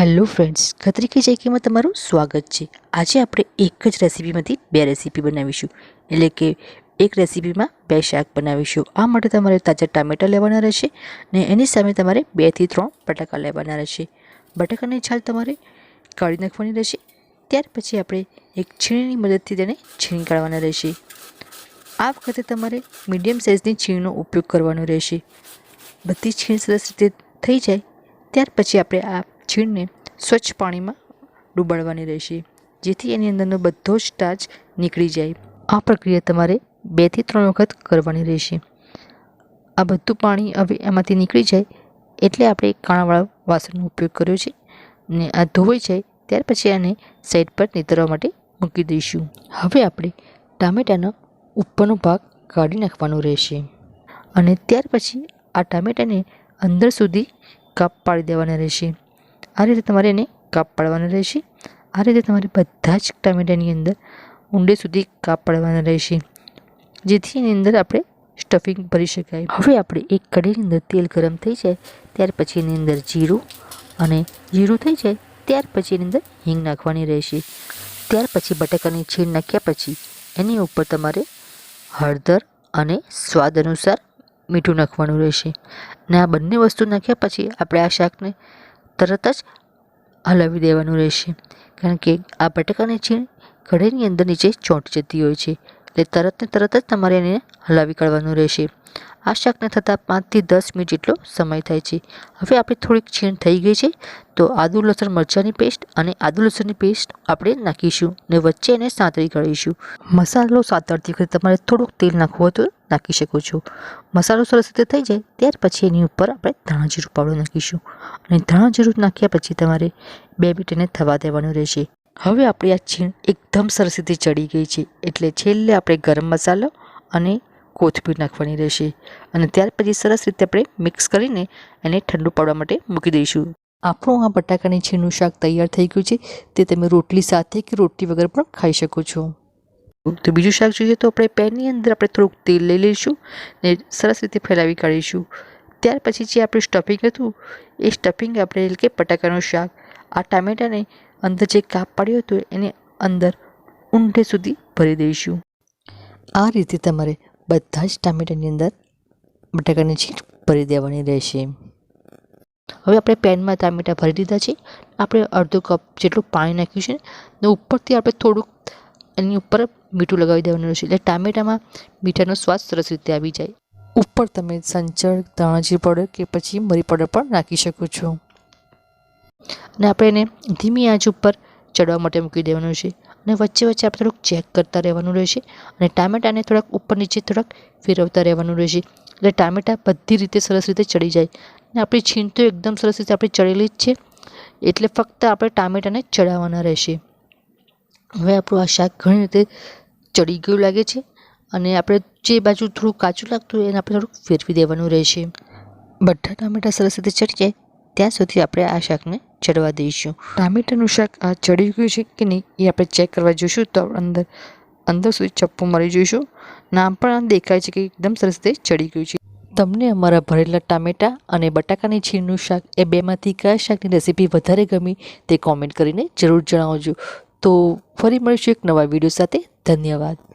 Hello friends, Khatri જૈકીમાં તમારું સ્વાગત છે. આજે આપણે એક જ રેસીપીમાંથી બે રેસીપી બનાવીશું. એટલે કે એક રેસીપીમાં બે શાક બનાવીશું. આ માટે તમારે તાજા ટામેટાં લેવાના રહેશે ને એની સામે તમારે બેથી ત્રણ બટાકા લેવાના રહેશે. બટાકાની છાલ તમારે કાઢી નાખવાની રહેશે. ત્યાર પછી આપણે એક છીણીની મદદથી તેને છીણી કાઢવાના રહેશે. આ વખતે તમારે મીડિયમ સાઇઝની છીણીનો ઉપયોગ કરવાનો રહેશે. બધી છીણ સરસ રીતે થઈ જાય. ત્યાર પછી આપણે આ છીણને સ્વચ્છ પાણીમાં ડૂબાડવાની રહેશે, જેથી એની અંદરનો બધો જ સ્ટાર્ચ નીકળી જાય. આ પ્રક્રિયા તમારે બેથી ત્રણ વખત કરવાની રહેશે. આ બધું પાણી હવે એમાંથી નીકળી જાય એટલે આપણે કાણાવાળા વાસણનો ઉપયોગ કર્યો છે ને આ ધોવાઈ જાય ત્યાર પછી આને સાઈડ પર નીતરવા માટે મૂકી દઈશું. હવે આપણે ટામેટાનો ઉપરનો ભાગ કાઢી નાખવાનો રહેશે અને ત્યાર પછી આ ટામેટાને અંદર સુધી કાપ પાડી દેવાના રહેશે. આ રીતે તમારે એને કાપ પાડવાના રહેશે. આ રીતે તમારે બધા જ ટામેટાની અંદર ઊંડે સુધી કાપ પાડવાના રહેશે. જેથી એની અંદર આપણે સ્ટફિંગ ભરી શકાય. હવે આપણે એક કઢીની અંદર તેલ ગરમ થઈ જાય, ત્યાર પછી એની અંદર જીરું અને જીરું થઈ જાય, ત્યાર પછી એની અંદર હિંગ નાખવાની રહેશે. ત્યાર પછી બટાકાની છીણ નાખ્યા પછી એની ઉપર તમારે હળદર અને સ્વાદ અનુસાર મીઠું નાખવાનું રહેશે. અને આ બંને વસ્તુ નાખ્યા પછી આપણે આ શાકને તરત જ હલાવી દેવાનું રહેશે. કારણ કે આ બટાકાની છીણ કઢાઈની અંદર નીચે ચોંટી જતી હોય છે. એટલે તરત ને તરત જ તમારે એને હલાવી કાઢવાનું રહેશે. આ શાકને થતાં પાંચથી દસ મિનિટ જેટલો સમય થાય છે. હવે આપણે થોડીક છીણ થઈ ગઈ છે, તો આદુ, લસણ, મરચાંની પેસ્ટ અને આદુ, લસણની પેસ્ટ આપણે નાખીશું ને વચ્ચે એને સાંતળી કાઢીશું. મસાલો સાંતળતી વખતે તમારે થોડુંક તેલ નાખવું હોય તો નાખી શકો છો. મસાલો સરસ રીતે થઈ જાય, ત્યાર પછી એની ઉપર આપણે ધાણા જીરું પાવડર નાખીશું. અને ધાણા જીરું નાખ્યા પછી તમારે બે મિનિટ એને થવા દેવાનું રહેશે. હવે આપણી આ છીણ એકદમ સરસ રીતે ચડી ગઈ છે. એટલે છેલ્લે આપણે ગરમ મસાલો અને કોથમીર નાખવાની રહેશે. અને ત્યાર પછી સરસ રીતે આપણે મિક્સ કરીને એને ઠંડુ પાડવા માટે મૂકી દઈશું. આપણું આ બટાકાની છીણનું શાક તૈયાર થઈ ગયું છે. તે તમે રોટલી સાથે કે રોટલી વગર પણ ખાઈ શકો છો. તો બીજું શાક જોઈએ તો આપણે પેનની અંદર આપણે થોડુંક તેલ લઈ લઈશું ને સરસ રીતે ફેલાવી કાઢીશું. ત્યાર પછી જે આપણું સ્ટફિંગ હતું, એ સ્ટફિંગ આપણે એટલે કે બટાકાનું શાક, આ ટામેટાને અંદર જે કાપ પાડ્યો હતો એને અંદર ઊંડે સુધી ભરી દઈશું. આ રીતે તમારે બધા જ ટામેટાની અંદર બટાકાની છીટ ભરી દેવાની રહેશે. હવે આપણે પેનમાં ટામેટાં ભરી દીધા છે. આપણે અડધો કપ જેટલું પાણી નાખ્યું છે ને ઉપરથી આપણે થોડુંક એની ઉપર મીઠું લગાવી દેવાનું રહેશે. એટલે ટામેટામાં મીઠાનો સ્વાદ સરસ રીતે આવી જાય. ઉપર તમે સંચળ ધાણાજીર પાવડર કે પછી મરી પાવડર પણ નાખી શકો છો. અને આપણે એને ધીમી આંચ ઉપર ચડવા માટે મૂકી દેવાનું છે. અને વચ્ચે વચ્ચે આપણે થોડુંક ચેક કરતા રહેવાનું રહેશે અને ટામેટાને થોડાક ઉપર નીચે થોડાક ફેરવતા રહેવાનું રહેશે. એટલે ટામેટાં બધી રીતે સરસ રીતે ચડી જાય. અને આપણી છીણ તો એકદમ સરસ રીતે આપણી ચડેલી જ છે. એટલે ફક્ત આપણે ટામેટાને ચડાવવાના રહેશે. હવે આપણું આ શાક ઘણી રીતે ચડી ગયું લાગે છે અને આપણે જે બાજુ થોડું કાચું લાગતું હોય એને આપણે થોડુંક ફેરવી દેવાનું રહેશે. બધા ટામેટાં સરસ રીતે ચડી જાય ત્યાં સુધી આપણે આ શાકને ચડવા દઈશું. ટામેટાનું શાક આ ચડી ગયું છે કે નહીં એ આપણે ચેક કરવા જોઈશું તો અંદર અંદર સુધી ચપ્પું મળી જોઈશું. નામ પણ દેખાય છે કે એકદમ સરસ રીતે ચડી ગયું છે. તમને અમારા ભરેલા ટામેટાં અને બટાકાની છીણનું શાક એ બેમાંથી કયા શાકની રેસીપી વધારે ગમી તે કોમેન્ટ કરીને જરૂર જણાવજો. તો ફરી મળીશું એક નવા વીડિયો સાથે. ધન્યવાદ.